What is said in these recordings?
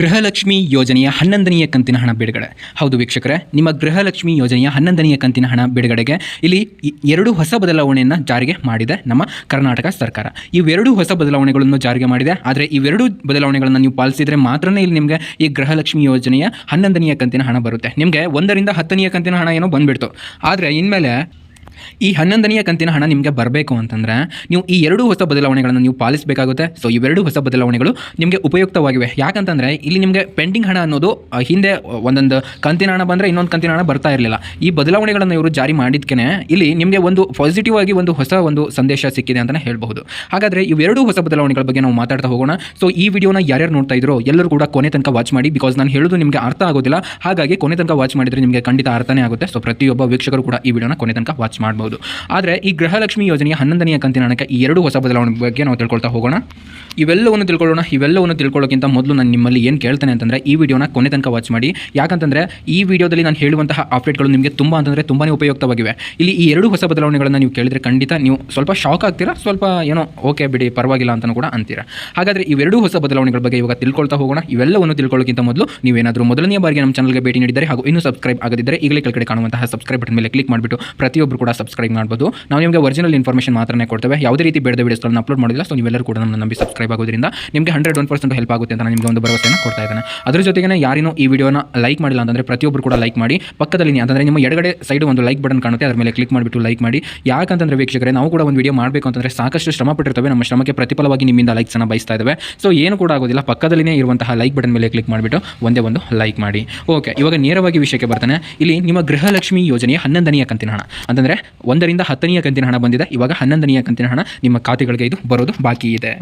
ಗೃಹಲಕ್ಷ್ಮಿ ಯೋಜನೆಯ ಹನ್ನೊಂದನೆಯ ಕಂತಿನ ಹಣ ಬಿಡುಗಡೆ. ಹೌದು ವೀಕ್ಷಕರೇ, ನಿಮ್ಮ ಗೃಹಲಕ್ಷ್ಮಿ ಯೋಜನೆಯ ಹನ್ನೊಂದನೆಯ ಕಂತಿನ ಹಣ ಬಿಡುಗಡೆಗೆ ಇಲ್ಲಿ ಎರಡು ಹೊಸ ಬದಲಾವಣೆಯನ್ನು ಜಾರಿಗೆ ಮಾಡಿದೆ ನಮ್ಮ ಕರ್ನಾಟಕ ಸರ್ಕಾರ. ಇವೆರಡು ಹೊಸ ಬದಲಾವಣೆಗಳನ್ನು ಜಾರಿಗೆ ಮಾಡಿದೆ, ಆದರೆ ಇವೆರಡು ಬದಲಾವಣೆಗಳನ್ನು ನೀವು ಪಾಲಿಸಿದರೆ ಮಾತ್ರನೇ ಇಲ್ಲಿ ನಿಮಗೆ ಈ ಗೃಹಲಕ್ಷ್ಮಿ ಯೋಜನೆಯ ಹನ್ನೊಂದನೆಯ ಕಂತಿನ ಹಣ ಬರುತ್ತೆ. ನಿಮಗೆ ಒಂದರಿಂದ ಹತ್ತನೆಯ ಕಂತಿನ ಹಣ ಏನೋ ಬಂದುಬಿಡ್ತು. ಆದರೆ ಇನ್ಮೇಲೆ ಈ ಹನ್ನೊಂದನೆಯ ಕಂತಿನ ಹಣ ನಿಮಗೆ ಬರಬೇಕು ಅಂತಂದರೆ ನೀವು ಈ ಎರಡು ಹೊಸ ಬದಲಾವಣೆಗಳನ್ನು ನೀವು ಪಾಲಿಸಬೇಕಾಗುತ್ತೆ. ಸೊ ಇವೆರಡು ಹೊಸ ಬದಲಾವಣೆಗಳು ನಿಮಗೆ ಉಪಯುಕ್ತವಾಗಿವೆ. ಯಾಕಂತಂದರೆ ಇಲ್ಲಿ ನಿಮಗೆ ಪೆಂಡಿಂಗ್ ಹಣ ಅನ್ನೋದು ಹಿಂದೆ ಒಂದೊಂದು ಕಂತಿನ ಹಣ ಬಂದರೆ ಇನ್ನೊಂದು ಕಂತಿನ ಹಣ ಬರ್ತಾ ಇರಲಿಲ್ಲ. ಈ ಬದಲಾವಣೆಗಳನ್ನು ಇವರು ಜಾರಿ ಮಾಡಿದ್ಕೆ ಇಲ್ಲಿ ನಿಮಗೆ ಒಂದು ಪಾಸಿಟಿವ್ ಆಗಿ ಒಂದು ಹೊಸ ಒಂದು ಸಂದೇಶ ಸಿಕ್ಕಿದೆ ಅಂತಲೇ ಹೇಳಬಹುದು. ಹಾಗಾದರೆ ಇವೆರಡು ಹೊಸ ಬದಲಾವಣೆಗಳ ಬಗ್ಗೆ ನಾವು ಮಾತಾಡ್ತಾ ಹೋಗೋಣ. ಸೊ ಈ ವಿಡಿಯೋನ ಯಾರ್ಯಾರು ನೋಡ್ತಾ ಇದ್ರು ಎಲ್ಲರೂ ಕೂಡ ಕೊನೆ ತನಕ ವಾಚ್ ಮಾಡಿ ಬಿಕಾಸ್ ನಾನು ಹೇಳೋದು ನಿಮಗೆ ಅರ್ಥ ಆಗೋದಿಲ್ಲ. ಹಾಗಾಗಿ ಕೊನೆ ತನಕ ವಾಚ್ ಮಾಡಿದರೆ ನಿಮಗೆ ಖಂಡಿತ ಅರ್ಥನೇ ಆಗುತ್ತೆ. ಸೊ ಪ್ರತಿಯೊಬ್ಬ ವೀಕ್ಷಕರು ಕೂಡ ಈ ವಿಡಿಯೋನ ಕೊನೆ ತನಕ ವಾಚ್ ಮಾಡ್ಬೋದು. ಆದರೆ ಈ ಗೃಹಲಕ್ಷ್ಮಿ ಯೋಜನೆಯ ಹನ್ನೊಂದನೆಯ ಕಂತಿನ ಹಣಕ್ಕೆ ಈ ಎರಡು ಹೊಸ ಬದಲಾವಣೆ ಬಗ್ಗೆ ನಾವು ತಿಳ್ಕೊಳ್ತಾ ಹೋಗೋಣ. ಇವೆಲ್ಲವನ್ನು ತಿಳ್ಕೊಳ್ಳೋಣ. ಇವೆಲ್ಲವನ್ನು ತಿಳ್ಕೊಳ್ಳೋಕ್ಕಿಂತ ಮೊದಲು ನಾನು ನಿಮ್ಮಲ್ಲಿ ಏನು ಕೇಳ್ತೇನೆ ಅಂತಂದರೆ ಈ ವಿಡಿಯೋನ ಕೊನೆ ತನಕ ವಾಚ್ ಮಾಡಿ. ಯಾಕಂತಂದರೆ ಈ ವಿಡಿಯೋದಲ್ಲಿ ನಾನು ಹೇಳುವಂತಹ ಅಪ್ಡೇಟ್ಗಳು ನಿಮಗೆ ತುಂಬ ಅಂತಂದರೆ ತುಂಬಾ ಉಪಯುಕ್ತವಾಗಿವೆ. ಇಲ್ಲಿ ಈ ಎರಡು ಹೊಸ ಬದಲಾವಣೆಗಳನ್ನು ನೀವು ಕೇಳಿದರೆ ಖಂಡಿತ ನೀವು ಸ್ವಲ್ಪ ಶಾಕ್ ಆಗ್ತೀರಾ? ಸ್ವಲ್ಪ ಏನೋ ಓಕೆ ಬಿಡಿ, ಪರವಾಗಿಲ್ಲ ಅಂತಲೂ ಕೂಡ ಅಂತೀರಾ. ಹಾಗಾದರೆ ಇವೆರಡು ಹೊಸ ಬದಲಾವಣೆಗಳ ಬಗ್ಗೆ ಇವಾಗ ತಿಳ್ಕೊಳ್ತಾ ಹೋಗೋಣ. ಇವೆಲ್ಲವನ್ನು ತಿಳ್ಕೊಳ್ಳೋಕ್ಕಿಂತ ಮೊದಲು ನೀವೇನಾದರೂ ಮೊದಲನೇ ಬಾರಿಗೆ ನಮ್ಮ ಚಾನಲ್ಗೆ ಭೇಟಿ ನೀಡಿದರೆ ಹಾಗೂ ಇನ್ನೂ ಸಬ್ಸ್ಕ್ರೈಬ್ ಆಗದಿದ್ದರೆ ಈಗಲೇ ಕೆಳಗಡೆ ಕಾಣುವಂತಹ ಸಬ್ಸ್ಕ್ರೈಬ್ ಬಟನ್ ಮೇಲೆ ಕ್ಲಿಕ್ ಮಾಡಿಬಿಟ್ಟು ಪ್ರತಿಯೊಬ್ಬರು ಕೂಡ ಸಬ್ಸ್ಕ್ರೈಬ್ ಮಾಡ್ಬೋದು. ನಾವು ನಿಮಗೆ ಒರಿಜಿನಲ್ ಇನ್ಫಾರ್ಮೇಷನ್ ಮಾತ್ರ ಕೊಡ್ತೇವೆ. ಯಾವುದೇ ರೀತಿ ಬೇಡದ ವಿಡಿಯೋಸ್ಗಳನ್ನು ಅಪ್ಲೋಡ್ ಮಾಡಿಲ್ಲ ಸೊ ನೀವೆಲ್ಲರೂ ಕೂಡ ನಮ್ಮ ನಂಬಿ ಸಬ್ಸ್ಕ್ರೈಬ್ ಆಗೋದ್ರಿಂದ ನಿಮಗೆ ಹಂಡ್ರೆಡ್ ಒನ್ ಪರ್ಸೆಂಟ್ ಹೆಲ್ಪ್ ಆಗುತ್ತೆ ಅಂತ ನಿಮಗೆ ಒಂದು ಭರವಸೆಯನ್ನು ಕೊಡ್ತಾ ಇದ್ದಾನೆ. ಅದ್ರ ಜೊತೆಗೆ ಯಾರಿನೂ ಈ ವಿಡಿಯೋನ ಲೈಕ್ ಮಾಡಿಲ್ಲ ಅಂತಂದರೆ ಪ್ರತಿಯೊಬ್ಬರು ಕೂಡ ಲೈಕ್ ಮಾಡಿ. ಪಕ್ಕದಲ್ಲಿ ಅಂತಂದರೆ ನಿಮ್ಮ ಎಡಗಡೆ ಸೈಡ್ ಒಂದು ಲೈಕ್ ಬಟನ್ ಕಾಣುತ್ತೆ, ಅದರ ಮೇಲೆ ಕ್ಲಿಕ್ ಮಾಡಿಬಿಟ್ಟು ಲೈಕ್ ಮಾಡಿ. ಯಾಕಂತಂದರೆ ವೀಕ್ಷಕರೇ, ನಾವು ಕೂಡ ಒಂದು ವಿಡಿಯೋ ಮಾಡಬೇಕು ಅಂತಂದರೆ ಸಾಕಷ್ಟು ಶ್ರಮ ಪಟ್ಟಿರ್ತವೆ. ನಮ್ಮ ಶ್ರಮಕ್ಕೆ ಪ್ರತಿಫಲವಾಗಿ ನಿಮ್ಮಿಂದ ಲೈಕ್ಸನ್ನು ಬಯಸ್ತಾ ಇದ್ದೇವೆ. ಸೊ ಏನು ಕೂಡ ಆಗೋದಿಲ್ಲ, ಪಕ್ಕದಲ್ಲಿನೇ ಇರುವಂತಹ ಲೈಕ್ ಬಟನ್ ಮೇಲೆ ಕ್ಲಿಕ್ ಮಾಡಿಬಿಟ್ಟು ಒಂದೇ ಒಂದು ಲೈಕ್ ಮಾಡಿ. ಓಕೆ ಇವಾಗ ನೇರವಾಗಿ ವಿಷಯಕ್ಕೆ ಬರ್ತಾನೆ. ಇಲ್ಲಿ ನಿಮ್ಮ ಗೃಹಲಕ್ಷ್ಮಿ ಯೋಜನೆಯ ಹನ್ನೊಂದನೆಯ ಕಂತಿನ ಹಣ. ಅಂತಂದರೆ ಒಂದರಿಂದ ಹತ್ತನೆಯ ಕಂತಿನ ಹಣ ಬಂದಿದೆ ಇವಾಗ ಹನ್ನೊಂದನೆಯ ಕಂತಿನ ಹಣ ನಿಮ್ಮ ಖಾತೆಗಳಿಗೆ ಇದು ಬರೋದು ಬಾಕಿ ಇದೆ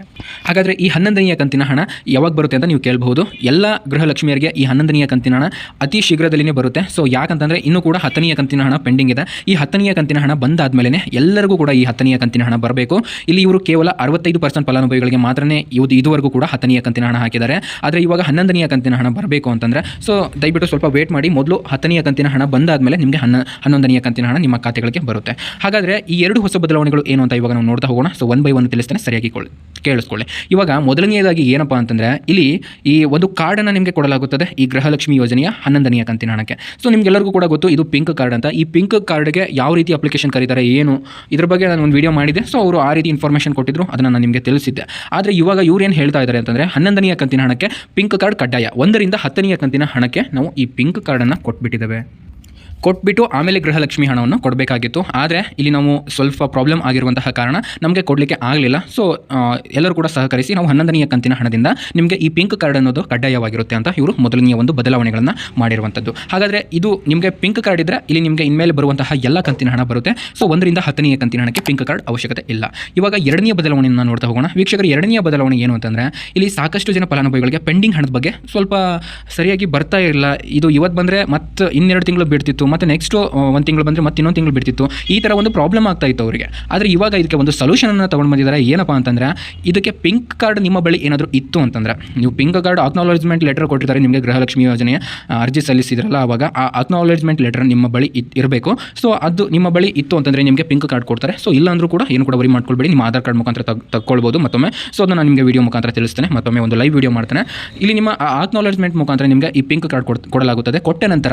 ಹಾಗಾದರೆ ಈ ಹನ್ನೊಂದನೆಯ ಕಂತಿನ ಹಣ ಯಾವಾಗ ಬರುತ್ತೆ ಅಂತ ನೀವು ಕೇಳಬಹುದು ಎಲ್ಲ ಗೃಹಲಕ್ಷ್ಮಿಯರಿಗೆ ಈ ಹನ್ನೊಂದನೆಯ ಕಂತಿನ ಹಣ ಅತಿ ಶೀಘ್ರದಲ್ಲಿನೇ ಬರುತ್ತೆ ಸೊ ಯಾಕಂತಂದರೆ ಇನ್ನೂ ಕೂಡ ಹತ್ತನೆಯ ಕಂತಿನ ಹಣ ಪೆಂಡಿಂಗ್ ಇದೆ ಈ ಹತ್ತನೆಯ ಕಂತಿನ ಹಣ ಬಂದಾದ್ಮೇಲೆ ಎಲ್ಲರಿಗೂ ಕೂಡ ಈ ಹತ್ತನೆಯ ಕಂತಿನ ಹಣ ಬರಬೇಕು ಇಲ್ಲಿ ಇವರು ಕೇವಲ ಅರವತ್ತೈದು ಪರ್ಸೆಂಟ್ ಫಲಾನುಭವಿಗಳಿಗೆ ಮಾತ್ರನೇ ಇದು ಇದುವರೆಗೂ ಕೂಡ ಹತ್ತನೆಯ ಕಂತಿನ ಹಣ ಹಾಕಿದ್ದಾರೆ ಆದರೆ ಇವಾಗ ಹನ್ನೊಂದನೆಯ ಕಂತಿನ ಹಣ ಬರಬೇಕು ಅಂತಂದರೆ ಸೊ ದಯವಿಟ್ಟು ಸ್ವಲ್ಪ ವೇಟ್ ಮಾಡಿ ಮೊದಲು ಹತ್ತನೆಯ ಕಂತಿನ ಹಣ ಬಂದಾದ್ಮೇಲೆ ನಿಮಗೆ ಹನ್ನ ಹನ್ನೊಂದನೆಯ ಕಂತಿನ ಹಣ ನಿಮ್ಮ ಖಾತೆಗಳಿಗೆ ಬರುತ್ತೆ. ಹಾಗಾದರೆ ಈ ಎರಡು ಹೊಸ ಬದಲಾವಣೆಗಳು ಏನು ಅಂತ ಇವಾಗ ನಾವು ನೋಡ್ತಾ ಹೋಗೋಣ. ಸೊ ಒನ್ ಬೈ ಒನ್ ತಿಳಿಸ್ತೇನೆ. ಸರಿಯಾಗಿ ಕೊಳ್ಳಿ ಕೇಳಿಸ್ಕೊಳ್ಳಿ. ಇವಾಗ ಮೊದಲನೆಯದಾಗಿ ಏನಪ್ಪ ಅಂತಂದರೆ, ಇಲ್ಲಿ ಈ ಒಂದು ಕಾರ್ಡನ್ನು ನಿಮಗೆ ಕೊಡಲಾಗುತ್ತದೆ. ಈ ಗೃಹಲಕ್ಷ್ಮಿ ಯೋಜನೆಯ ಹನ್ನೊಂದನೆಯ ಕಂತಿನ ಹಣಕ್ಕೆ. ಸೊ ನಿಮಗೆಲ್ಲರಿಗೂ ಕೂಡ ಗೊತ್ತು, ಇದು ಪಿಂಕ್ ಕಾರ್ಡ್ ಅಂತ. ಈ ಪಿಂಕ್ ಕಾರ್ಡ್ಗೆ ಯಾವ ರೀತಿ ಅಪ್ಲಿಕೇಶನ್ ಕರೀತಾರೆ, ಏನು? ಇದ್ರ ಬಗ್ಗೆ ನಾನು ಒಂದು ವಿಡಿಯೋ ಮಾಡಿದ್ದೆ. ಸೊ ಅವರು ಆ ರೀತಿ ಇನ್ಫಾರ್ಮೇಷನ್ ಕೊಟ್ಟಿದ್ರು. ಅದನ್ನು ನಾನು ನಿಮಗೆ ತಿಳಿಸಿದ್ದೆ. ಆದರೆ ಇವಾಗ ಇವ್ರು ಏನು ಹೇಳ್ತಾ ಇದ್ದಾರೆ ಅಂತಂದರೆ, ಹನ್ನೊಂದನೆಯ ಕಂತಿನ ಹಣಕ್ಕೆ ಪಿಂಕ್ ಕಾರ್ಡ್ ಕಡ್ಡಾಯ. ಒಂದರಿಂದ ಹತ್ತನೆಯ ಕಂತಿನ ಹಣಕ್ಕೆ ನಾವು ಈ ಪಿಂಕ್ ಕಾರ್ಡನ್ನು ಕೊಟ್ಬಿಟ್ಟಿದ್ದೇವೆ. ಕೊಟ್ಬಿಟ್ಟು ಆಮೇಲೆ ಗೃಹಲಕ್ಷ್ಮಿ ಹಣವನ್ನು ಕೊಡಬೇಕಾಗಿತ್ತು. ಆದರೆ ಇಲ್ಲಿ ನಾವು ಸ್ವಲ್ಪ ಪ್ರಾಬ್ಲಮ್ ಆಗಿರುವಂತಹ ಕಾರಣ ನಮಗೆ ಕೊಡಲಿಕ್ಕೆ ಆಗಲಿಲ್ಲ. ಸೊ ಎಲ್ಲರೂ ಕೂಡ ಸಹಕರಿಸಿ ನಾವು ಹನ್ನೊಂದನೆಯ ಕಂತಿನ ಹಣದಿಂದ ನಿಮಗೆ ಈ ಪಿಂಕ್ ಕಾರ್ಡ್ ಅನ್ನೋದು ಕಡ್ಡಾಯವಾಗಿರುತ್ತೆ ಅಂತ ಇವರು ಮೊದಲನೆಯ ಒಂದು ಬದಲಾವಣೆಗಳನ್ನು ಮಾಡಿರುವಂಥದ್ದು ಹಾಗಾದರೆ ಇದು ನಿಮಗೆ ಪಿಂಕ್ ಕಾರ್ಡ್ ಇದ್ದರೆ ಇಲ್ಲಿ ನಿಮಗೆ ಇನ್ಮೇಲೆ ಬರುವಂತಹ ಎಲ್ಲ ಕಂತಿನ ಹಣ ಬರುತ್ತೆ. ಸೊ ಒಂದರಿಂದ ಹತ್ತನೆಯ ಕಂತಿನ ಹಣಕ್ಕೆ ಪಿಂಕ್ ಕಾರ್ಡ್ ಅವಶ್ಯಕತೆ ಇಲ್ಲ. ಇವಾಗ ಎರಡನೇ ಬದಲಾವಣೆಯನ್ನು ನೋಡ್ತಾ ಹೋಗೋಣ. ವೀಕ್ಷಕರು, ಎರಡನೆಯ ಬದಲಾವಣೆ ಏನು ಅಂತಂದರೆ ಇಲ್ಲಿ ಸಾಕಷ್ಟು ಜನ ಫಲಾನುಭವಿಗಳಿಗೆ ಪೆಂಡಿಂಗ್ ಹಣದ ಬಗ್ಗೆ ಸ್ವಲ್ಪ ಸರಿಯಾಗಿ ಬರ್ತಾ ಇರಲಿಲ್ಲ ಇದು ಇವತ್ತು ಬಂದರೆ ಮತ್ತೆ ಇನ್ನೆರಡು ತಿಂಗಳು ಬಿಡ್ತಿತ್ತು ಮತ್ತು ನೆಕ್ಸ್ಟ್ ಒಂದು ತಿಂಗಳು ಬಂದರೆ ಮತ್ತೆ ಇನ್ನೊಂದು ತಿಂಗಳು ಬಿಡ್ತಿತ್ತು. ಈ ಥರ ಒಂದು ಪ್ರಾಬ್ಲಮ್ ಆಗ್ತಾ ಇತ್ತು ಅವರಿಗೆ. ಆದರೆ ಇವಾಗ ಇದಕ್ಕೆ ಒಂದು ಸೊಲ್ಯೂಷನನ್ನು ತೊಗೊಂಡು ಬಂದಿದ್ದಾರೆ ಏನಪ್ಪ ಅಂತಂದರೆ, ಇದಕ್ಕೆ ಪಿಂಕ್ ಕಾರ್ಡ್ ನಿಮ್ಮ ಬಳಿ ಏನಾದರೂ ಇತ್ತು ಅಂತಂದ್ರೆ, ನೀವು ಪಿಂಕ್ ಕಾರ್ಡ್ ಅಕ್ನಾಲಜ್ಮೆಂಟ್ ಲೆಟರ್ ಕೊಟ್ಟಿದ್ದಾರೆ ನಿಮಗೆ ಗೃಹಲಕ್ಷ್ಮಿ ಯೋಜನೆಯ ಅರ್ಜಿ ಸಲ್ಲಿಸಿದ್ರಲ್ಲ ಆವಾಗ ಆ ಅಕ್ನಾಲಜ್ಮೆಂಟ್ ಲೆಟರ್ ನಿಮ್ಮ ಬಳಿ ಇರಬೇಕು. ಸೊ ಅದು ನಿಮ್ಮ ಬಳಿ ಇತ್ತು ಅಂತಂದರೆ ನಿಮಗೆ ಪಿಂಕ್ ಕಾರ್ಡ್ ಕೊಡ್ತಾರೆ. ಸೊ ಇಲ್ಲಾಂದ್ರೂ ಕೂಡ ಏನು ಕೂಡ ವರಿ ಮಾಡ್ಕೊಳ್ಬೇಡಿ. ನಿಮ್ಮ ಆಧಾರ್ ಕಾರ್ಡ್ ಮುಖಾಂತರ ತಗ್ ತಗೊಳ್ಬೋದು ಮತ್ತೊಮ್ಮೆ. ಸೊ ಅದನ್ನು ನಾನು ನಿಮಗೆ ವಿಡಿಯೋ ಮುಖಾಂತರ ತಿಳಿಸ್ತೇನೆ. ಮತ್ತೊಮ್ಮೆ ಒಂದು ಲೈವ್ ವಿಡಿಯೋ ಮಾಡ್ತೇನೆ. ಇಲ್ಲಿ ನಿಮ್ಮ ಅಕ್ನಾಲಜ್ಮೆಂಟ್ ಮುಖಾಂತರ ನಿಮಗೆ ಈ ಪಿಂಕ್ ಕಾರ್ಡ್ ಕೊಡ್, ಕೊಡಲಾಗುತ್ತದೆ. ಕೊಟ್ಟ ನಂತರ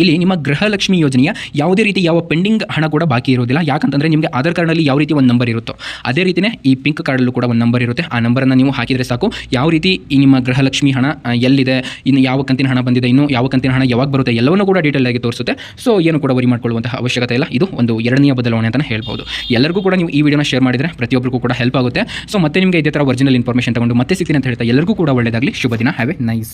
ಇಲ್ಲಿ ನಿಮ್ಮ ಗೃಹಲಕ್ಷ್ಮಿ ಯೋಜನೆಯ ಯಾವುದೇ ರೀತಿ ಯಾವ ಪೆಂಡಿಂಗ್ ಹಣ ಕೂಡ ಬಾಕಿ ಇರೋದಿಲ್ಲ. ಯಾಕಂತಂದರೆ ನಿಮಗೆ ಆಧಾರ್ ಕಾರ್ಡ್ನಲ್ಲಿ ಯಾವ ರೀತಿ ಒಂದು ನಂಬರ್ ಇರುತ್ತೋ ಅದೇ ರೀತಿಯೇ ಈ ಪಿಂಕ್ ಕಾರ್ಡಲ್ಲೂ ಕೂಡ ಒಂದು ನಂಬರ್ ಇರುತ್ತೆ. ಆ ನಂಬರನ್ನು ನೀವು ಹಾಕಿದರೆ ಸಾಕು. ಯಾವ ರೀತಿ ಈ ನಿಮ್ಮ ಗೃಹಲಕ್ಷ್ಮಿ ಹಣ ಎಲ್ಲಿದೆ, ಇನ್ನು ಯಾವ ಕಂತಿನ ಹಣ ಬಂದಿದೆ, ಇನ್ನು ಯಾವ ಕಂತಿನ ಹಣ ಯಾವಾಗ ಬರುತ್ತೆ ಎಲ್ಲವನ್ನೂ ಕೂಡ ಡೀಟೇಲ್ ಆಗಿ ತೋರಿಸುತ್ತೆ. ಸೊ ಏನು ಕೂಡ ವರಿ ಮಾಡಿಕೊಳ್ಳುವಂತಹ ಅವಶ್ಯಕತೆ ಇಲ್ಲ. ಇದು ಒಂದು ಎರಡನೇ ಬದಲಾವಣೆ ಅಂತಲೇ ಹೇಳ್ಬೋದು. ಎಲ್ಲರಿಗೂ ಕೂಡ ನೀವು ಈ ವಿಡಿಯೋನ ಶೇರ್ ಮಾಡಿದರೆ ಪ್ರತಿಯೊಬ್ಬರಿಗೂ ಕೂಡ ಹೆಲ್ಪ್ ಆಗುತ್ತೆ. ಸೊ ಮತ್ತೆ ನಿಮಗೆ ಇದೇ ಥರ ಒರಿಜಿನಲ್ ಇನ್ಫಾರ್ಮೇಷನ್ ತಗೊಂಡು ಮತ್ತೆ ಸಿಗ್ತೀನಿ ಅಂತ ಹೇಳ್ತಾ ಎಲ್ಲರಿಗೂ ಕೂಡ ಒಳ್ಳೆಯದಾಗಲಿ ಶುಭ ದಿನ. Have A nice